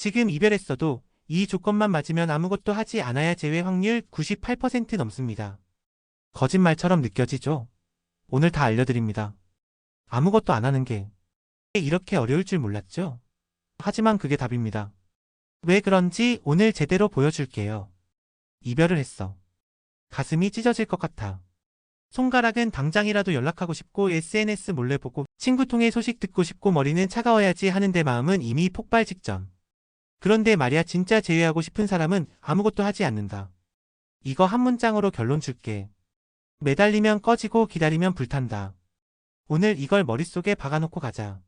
지금 이별했어도 이 조건만 맞으면 아무것도 하지 않아야 재회 확률 98% 넘습니다. 거짓말처럼 느껴지죠? 오늘 다 알려드립니다. 아무것도 안 하는 게 이렇게 어려울 줄 몰랐죠? 하지만 그게 답입니다. 왜 그런지 오늘 제대로 보여줄게요. 이별을 했어. 가슴이 찢어질 것 같아. 손가락은 당장이라도 연락하고 싶고 SNS 몰래 보고 친구 통해 소식 듣고 싶고 머리는 차가워야지 하는데 마음은 이미 폭발 직전. 그런데 말이야 진짜 제외하고 싶은 사람은 아무것도 하지 않는다. 이거 한 문장으로 결론 줄게. 매달리면 꺼지고 기다리면 불탄다. 오늘 이걸 머릿속에 박아놓고 가자.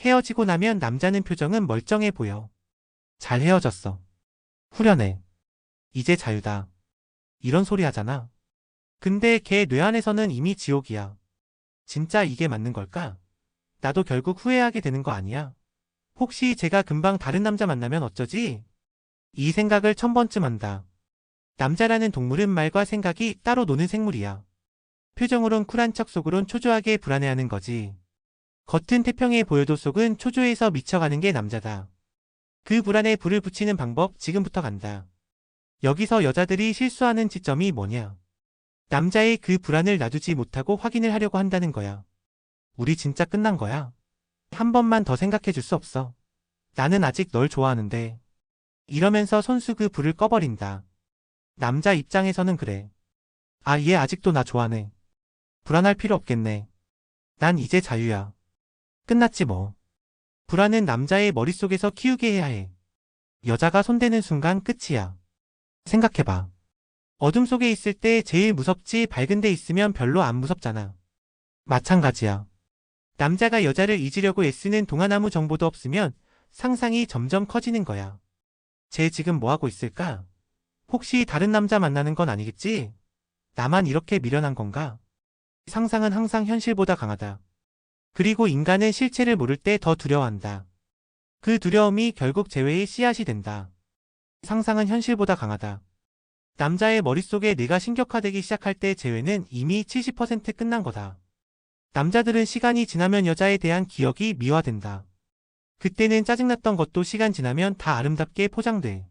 헤어지고 나면 남자는 표정은 멀쩡해 보여. 잘 헤어졌어. 후련해. 이제 자유다. 이런 소리 하잖아. 근데 걔 뇌 안에서는 이미 지옥이야. 진짜 이게 맞는 걸까? 나도 결국 후회하게 되는 거 아니야? 혹시 제가 금방 다른 남자 만나면 어쩌지? 이 생각을 천 번쯤 한다. 남자라는 동물은 말과 생각이 따로 노는 생물이야. 표정으론 쿨한 척 속으론 초조하게 불안해하는 거지. 겉은 태평해 보여도 속은 초조해서 미쳐가는 게 남자다. 그 불안에 불을 붙이는 방법 지금부터 간다. 여기서 여자들이 실수하는 지점이 뭐냐? 남자의 그 불안을 놔두지 못하고 확인을 하려고 한다는 거야. 우리 진짜 끝난 거야. 한 번만 더 생각해 줄 수 없어. 나는 아직 널 좋아하는데. 이러면서 손수 그 불을 꺼버린다. 남자 입장에서는 그래. 아, 얘 아직도 나 좋아하네. 불안할 필요 없겠네. 난 이제 자유야. 끝났지 뭐. 불안은 남자의 머릿속에서 키우게 해야 해. 여자가 손대는 순간 끝이야. 생각해봐. 어둠 속에 있을 때 제일 무섭지 밝은 데 있으면 별로 안 무섭잖아. 마찬가지야. 남자가 여자를 잊으려고 애쓰는 동화나무 정보도 없으면 상상이 점점 커지는 거야. 쟤 지금 뭐하고 있을까? 혹시 다른 남자 만나는 건 아니겠지? 나만 이렇게 미련한 건가? 상상은 항상 현실보다 강하다. 그리고 인간은 실체를 모를 때 더 두려워한다. 그 두려움이 결국 재회의 씨앗이 된다. 상상은 현실보다 강하다. 남자의 머릿속에 내가 신격화되기 시작할 때 재회는 이미 70% 끝난 거다. 남자들은 시간이 지나면 여자에 대한 기억이 미화된다. 그때는 짜증났던 것도 시간 지나면 다 아름답게 포장돼.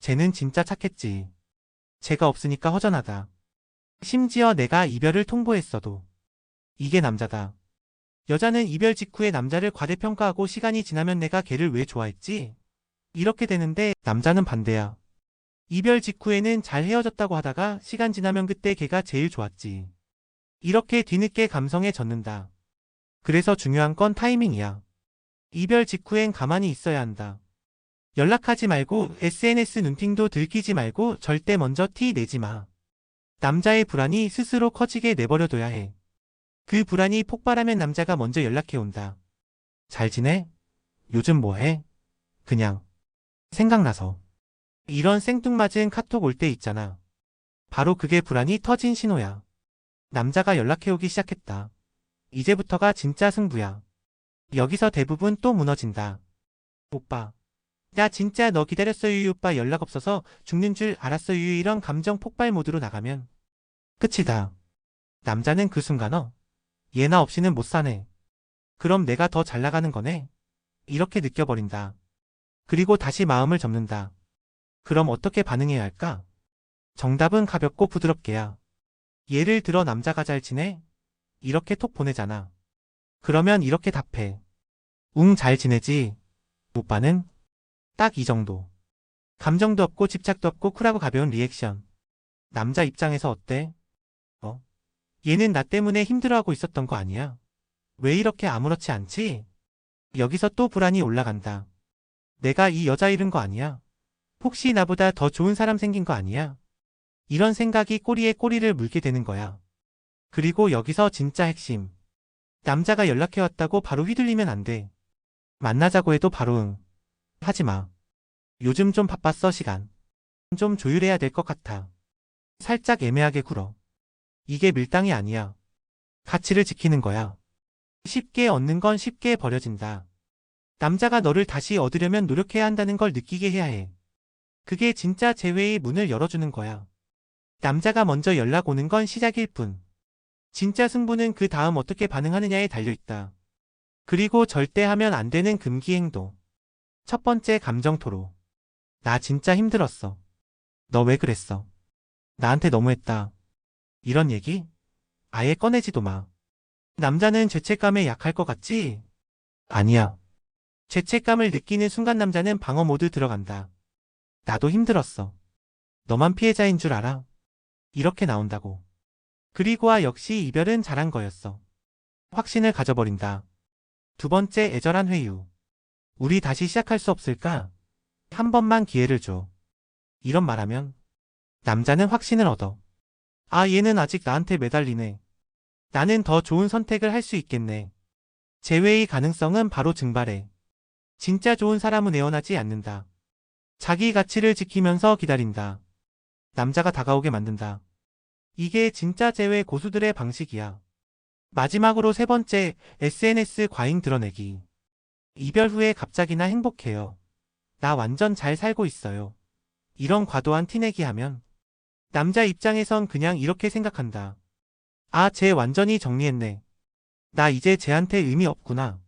쟤는 진짜 착했지. 쟤가 없으니까 허전하다. 심지어 내가 이별을 통보했어도. 이게 남자다. 여자는 이별 직후에 남자를 과대평가하고 시간이 지나면 내가 걔를 왜 좋아했지? 이렇게 되는데 남자는 반대야. 이별 직후에는 잘 헤어졌다고 하다가 시간 지나면 그때 걔가 제일 좋았지. 이렇게 뒤늦게 감성에 젖는다. 그래서 중요한 건 타이밍이야. 이별 직후엔 가만히 있어야 한다. 연락하지 말고 SNS 눈팅도 들키지 말고 절대 먼저 티 내지 마. 남자의 불안이 스스로 커지게 내버려둬야 해. 그 불안이 폭발하면 남자가 먼저 연락해 온다. 잘 지내? 요즘 뭐 해? 그냥 생각나서. 이런 생뚱맞은 카톡 올 때 있잖아. 바로 그게 불안이 터진 신호야. 남자가 연락해오기 시작했다. 이제부터가 진짜 승부야. 여기서 대부분 또 무너진다. 오빠. 나 진짜 너 기다렸어 유유 오빠 연락 없어서 죽는 줄 알았어 유유 이런 감정 폭발 모드로 나가면 끝이다. 남자는 그 순간 어. 얘나 없이는 못 사네. 그럼 내가 더 잘 나가는 거네. 이렇게 느껴버린다. 그리고 다시 마음을 접는다. 그럼 어떻게 반응해야 할까? 정답은 가볍고 부드럽게야. 예를 들어 남자가 잘 지내? 이렇게 톡 보내잖아. 그러면 이렇게 답해. 웅잘 지내지? 오빠는? 딱 이 정도. 감정도 없고 집착도 없고 쿨하고 가벼운 리액션. 남자 입장에서 어때? 어? 얘는 나 때문에 힘들어하고 있었던 거 아니야? 왜 이렇게 아무렇지 않지? 여기서 또 불안이 올라간다. 내가 이 여자 잃은 거 아니야? 혹시 나보다 더 좋은 사람 생긴 거 아니야? 이런 생각이 꼬리에 꼬리를 물게 되는 거야. 그리고 여기서 진짜 핵심. 남자가 연락해왔다고 바로 휘둘리면 안 돼. 만나자고 해도 바로 응. 하지 마. 요즘 좀 바빴어, 시간. 좀 조율해야 될 것 같아. 살짝 애매하게 굴어. 이게 밀당이 아니야. 가치를 지키는 거야. 쉽게 얻는 건 쉽게 버려진다. 남자가 너를 다시 얻으려면 노력해야 한다는 걸 느끼게 해야 해. 그게 진짜 재회의 문을 열어주는 거야. 남자가 먼저 연락 오는 건 시작일 뿐. 진짜 승부는 그 다음 어떻게 반응하느냐에 달려있다. 그리고 절대 하면 안 되는 금기 행동. 첫 번째 감정 토로. 나 진짜 힘들었어. 너 왜 그랬어? 나한테 너무했다. 이런 얘기? 아예 꺼내지도 마. 남자는 죄책감에 약할 것 같지? 아니야. 죄책감을 느끼는 순간 남자는 방어 모드 들어간다. 나도 힘들었어. 너만 피해자인 줄 알아? 이렇게 나온다고. 그리고와 역시 이별은 잘한 거였어. 확신을 가져버린다. 두 번째 애절한 회유. 우리 다시 시작할 수 없을까? 한 번만 기회를 줘. 이런 말하면 남자는 확신을 얻어. 아, 얘는 아직 나한테 매달리네. 나는 더 좋은 선택을 할 수 있겠네. 재회의 가능성은 바로 증발해. 진짜 좋은 사람은 애원하지 않는다. 자기 가치를 지키면서 기다린다. 남자가 다가오게 만든다. 이게 진짜 재회 고수들의 방식이야. 마지막으로 세 번째, SNS 과잉 드러내기. 이별 후에 갑자기나 행복해요. 나 완전 잘 살고 있어요. 이런 과도한 티내기 하면 남자 입장에선 그냥 이렇게 생각한다. 아, 쟤 완전히 정리했네. 나 이제 쟤한테 의미 없구나.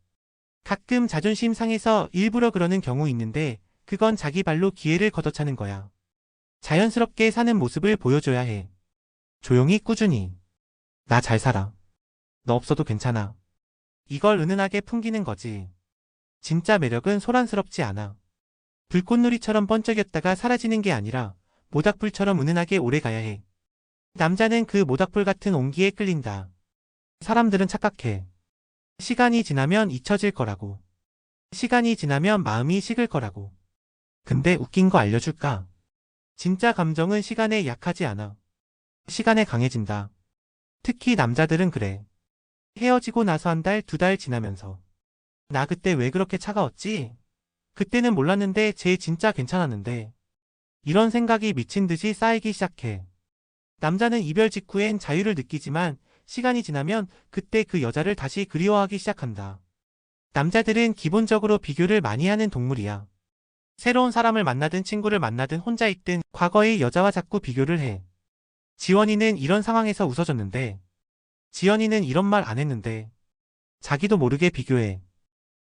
가끔 자존심 상해서 일부러 그러는 경우 있는데 그건 자기 발로 기회를 걷어차는 거야. 자연스럽게 사는 모습을 보여줘야 해. 조용히 꾸준히. 나 잘 살아. 너 없어도 괜찮아. 이걸 은은하게 풍기는 거지. 진짜 매력은 소란스럽지 않아. 불꽃놀이처럼 번쩍였다가 사라지는 게 아니라 모닥불처럼 은은하게 오래 가야 해. 남자는 그 모닥불 같은 온기에 끌린다. 사람들은 착각해. 시간이 지나면 잊혀질 거라고. 시간이 지나면 마음이 식을 거라고. 근데 웃긴 거 알려줄까? 진짜 감정은 시간에 약하지 않아. 시간에 강해진다. 특히 남자들은 그래. 헤어지고 나서 한 달, 두 달 지나면서. 나 그때 왜 그렇게 차가웠지? 그때는 몰랐는데 쟤 진짜 괜찮았는데. 이런 생각이 미친 듯이 쌓이기 시작해. 남자는 이별 직후엔 자유를 느끼지만 시간이 지나면 그때 그 여자를 다시 그리워하기 시작한다. 남자들은 기본적으로 비교를 많이 하는 동물이야. 새로운 사람을 만나든 친구를 만나든 혼자 있든 과거의 여자와 자꾸 비교를 해. 지원이는 이런 상황에서 웃어줬는데 지연이는 이런 말 안 했는데 자기도 모르게 비교해.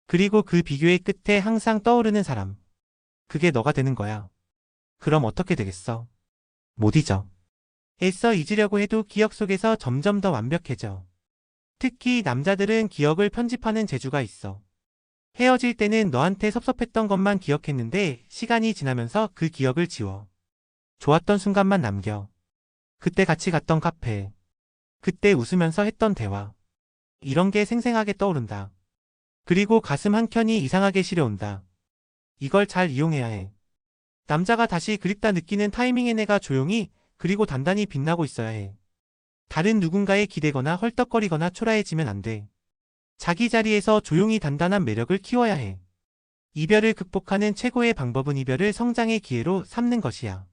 그리고 그 비교의 끝에 항상 떠오르는 사람. 그게 너가 되는 거야. 그럼 어떻게 되겠어? 못 잊어. 애써 잊으려고 해도 기억 속에서 점점 더 완벽해져. 특히 남자들은 기억을 편집하는 재주가 있어. 헤어질 때는 너한테 섭섭했던 것만 기억했는데 시간이 지나면서 그 기억을 지워. 좋았던 순간만 남겨. 그때 같이 갔던 카페. 그때 웃으면서 했던 대화. 이런 게 생생하게 떠오른다. 그리고 가슴 한켠이 이상하게 시려온다. 이걸 잘 이용해야 해. 남자가 다시 그립다 느끼는 타이밍에 내가 조용히 그리고 단단히 빛나고 있어야 해. 다른 누군가에 기대거나 헐떡거리거나 초라해지면 안 돼. 자기 자리에서 조용히 단단한 매력을 키워야 해. 이별을 극복하는 최고의 방법은 이별을 성장의 기회로 삼는 것이야.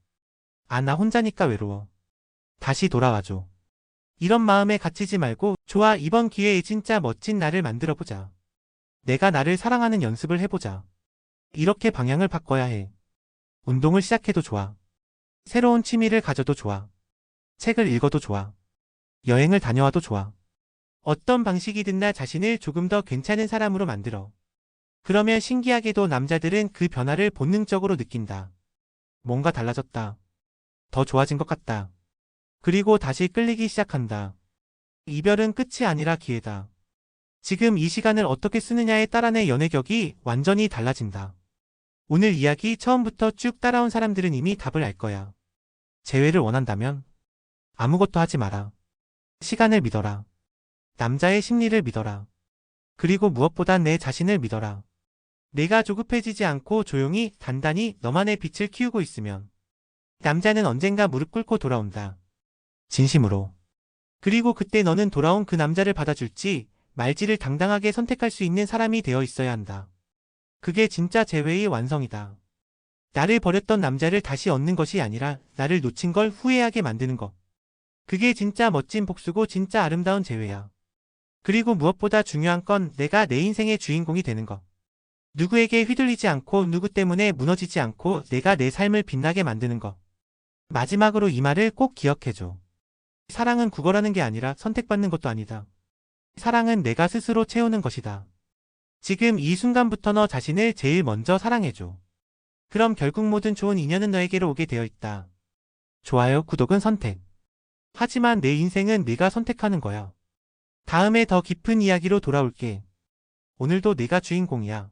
아, 나 혼자니까 외로워. 다시 돌아와줘. 이런 마음에 갇히지 말고 좋아 이번 기회에 진짜 멋진 나를 만들어보자. 내가 나를 사랑하는 연습을 해보자. 이렇게 방향을 바꿔야 해. 운동을 시작해도 좋아. 새로운 취미를 가져도 좋아. 책을 읽어도 좋아. 여행을 다녀와도 좋아. 어떤 방식이든 나 자신을 조금 더 괜찮은 사람으로 만들어. 그러면 신기하게도 남자들은 그 변화를 본능적으로 느낀다. 뭔가 달라졌다. 더 좋아진 것 같다. 그리고 다시 끌리기 시작한다. 이별은 끝이 아니라 기회다. 지금 이 시간을 어떻게 쓰느냐에 따라 내 연애격이 완전히 달라진다. 오늘 이야기 처음부터 쭉 따라온 사람들은 이미 답을 알 거야. 재회를 원한다면 아무것도 하지 마라. 시간을 믿어라. 남자의 심리를 믿어라. 그리고 무엇보다 내 자신을 믿어라. 내가 조급해지지 않고 조용히 단단히 너만의 빛을 키우고 있으면 남자는 언젠가 무릎 꿇고 돌아온다. 진심으로. 그리고 그때 너는 돌아온 그 남자를 받아줄지 말지를 당당하게 선택할 수 있는 사람이 되어 있어야 한다. 그게 진짜 재회의 완성이다. 나를 버렸던 남자를 다시 얻는 것이 아니라 나를 놓친 걸 후회하게 만드는 것. 그게 진짜 멋진 복수고 진짜 아름다운 재회야. 그리고 무엇보다 중요한 건 내가 내 인생의 주인공이 되는 것. 누구에게 휘둘리지 않고 누구 때문에 무너지지 않고 내가 내 삶을 빛나게 만드는 것. 마지막으로 이 말을 꼭 기억해줘. 사랑은 구걸하는 게 아니라 선택받는 것도 아니다. 사랑은 내가 스스로 채우는 것이다. 지금 이 순간부터 너 자신을 제일 먼저 사랑해줘. 그럼 결국 모든 좋은 인연은 너에게로 오게 되어 있다. 좋아요, 구독은 선택. 하지만 내 인생은 네가 선택하는 거야. 다음에 더 깊은 이야기로 돌아올게. 오늘도 내가 주인공이야.